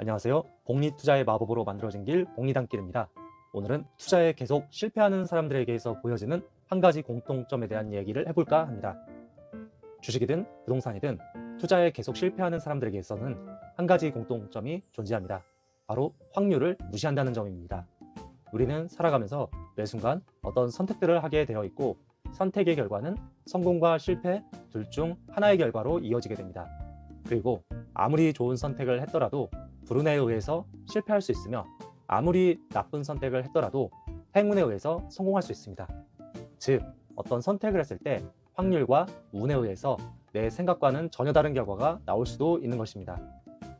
안녕하세요. 복리 투자의 마법으로 만들어진 길 복리단길입니다. 오늘은 투자에 계속 실패하는 사람들에게서 보여지는 한 가지 공통점에 대한 이야기를 해볼까 합니다. 주식이든 부동산이든 투자에 계속 실패하는 사람들에게서는 한 가지 공통점이 존재합니다. 바로 확률을 무시한다는 점입니다. 우리는 살아가면서 매 순간 어떤 선택들을 하게 되어 있고 선택의 결과는 성공과 실패 둘 중 하나의 결과로 이어지게 됩니다. 그리고 아무리 좋은 선택을 했더라도 불운에 의해서 실패할 수 있으며 아무리 나쁜 선택을 했더라도 행운에 의해서 성공할 수 있습니다. 즉, 어떤 선택을 했을 때 확률과 운에 의해서 내 생각과는 전혀 다른 결과가 나올 수도 있는 것입니다.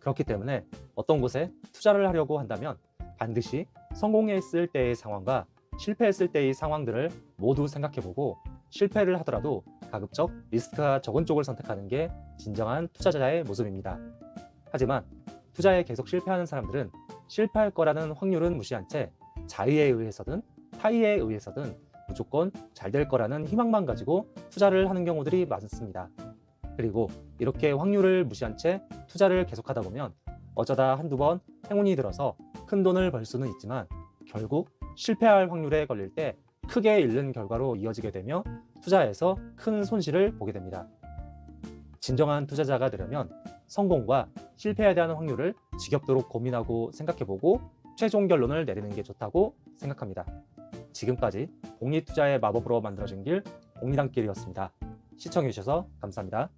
그렇기 때문에 어떤 곳에 투자를 하려고 한다면 반드시 성공했을 때의 상황과 실패했을 때의 상황들을 모두 생각해보고 실패를 하더라도 가급적 리스크가 적은 쪽을 선택하는 게 진정한 투자자의 모습입니다. 하지만 투자에 계속 실패하는 사람들은 실패할 거라는 확률은 무시한 채 자의에 의해서든 타의에 의해서든 무조건 잘 될 거라는 희망만 가지고 투자를 하는 경우들이 많습니다. 그리고 이렇게 확률을 무시한 채 투자를 계속하다 보면 어쩌다 한두 번 행운이 들어서 큰 돈을 벌 수는 있지만 결국 실패할 확률에 걸릴 때 크게 잃는 결과로 이어지게 되며 투자에서 큰 손실을 보게 됩니다. 진정한 투자자가 되려면 성공과 실패에 대한 확률을 지겹도록 고민하고 생각해보고 최종 결론을 내리는 게 좋다고 생각합니다. 지금까지 복리투자의 마법으로 만들어진 길 복리단길이었습니다. 시청해주셔서 감사합니다.